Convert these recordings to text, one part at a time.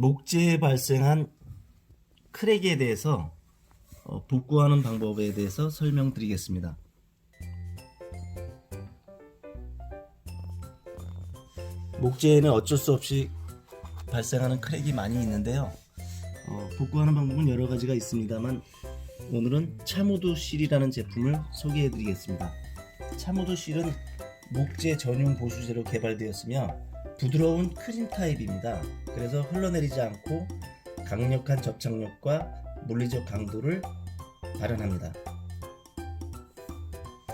목재에 발생한 크랙에 대해서 어, 복구하는 방법에 대해서 설명드리겠습니다. 목재에는 어쩔 수 없이 발생하는 크랙이 많이 있는데요. 어, 복구하는 방법은 여러 가지가 있습니다만 오늘은 차모두 실이라는 제품을 소개해 드리겠습니다. 차모두 실은 목재 전용 보수제로 개발되었으며 부드러운 크림 타입입니다. 그래서 흘러내리지 않고 강력한 접착력과 물리적 강도를 발현합니다.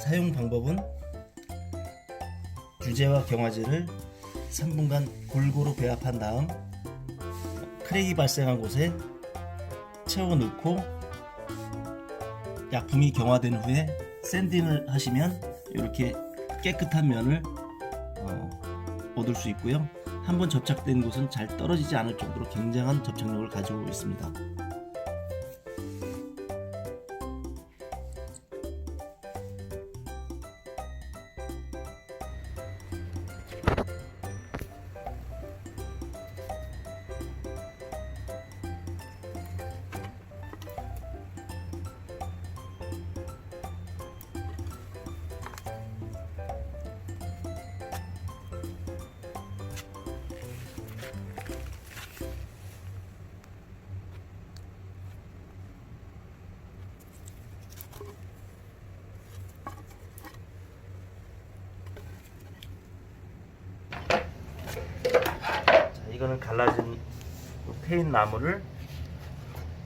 사용 방법은 주제와 경화제를 3분간 골고루 배합한 다음 크랙이 발생한 곳에 채워 넣고 약품이 경화된 후에 샌딩을 하시면 이렇게 깨끗한 면을 어, 얻을 수 있고요. 한번 접착된 곳은 잘 떨어지지 않을 정도로 굉장한 접착력을 가지고 있습니다. 이거는 갈라진 패인 나무를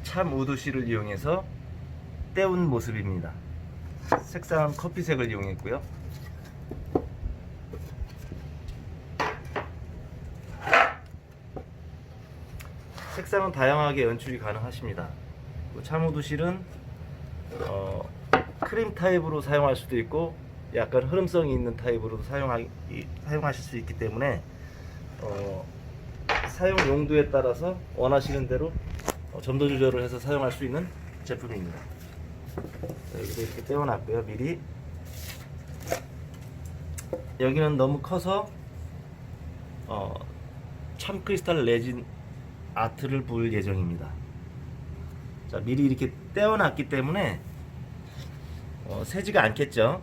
참 우드실을 이용해서 떼운 모습입니다. 색상은 커피색을 이용했고요. 색상은 다양하게 연출이 가능하십니다. 참우드실은 어, 크림 타입으로 사용할 수도 있고 약간 흐름성이 있는 타입으로도 사용하, 이- 사용하실 수 있기 때문에 어, 사용 용도에 따라서 원하시는 대로 어, 점도 조절을 해서 사용할 수 있는 제품입니다. 자, 여기도 이렇게 떼어놨고요. 미리 여기는 너무 커서 어, 참 크리스탈 레진 아트를 볼 예정입니다. 자 미리 이렇게 떼어놨기 때문에 어, 새지가 않겠죠.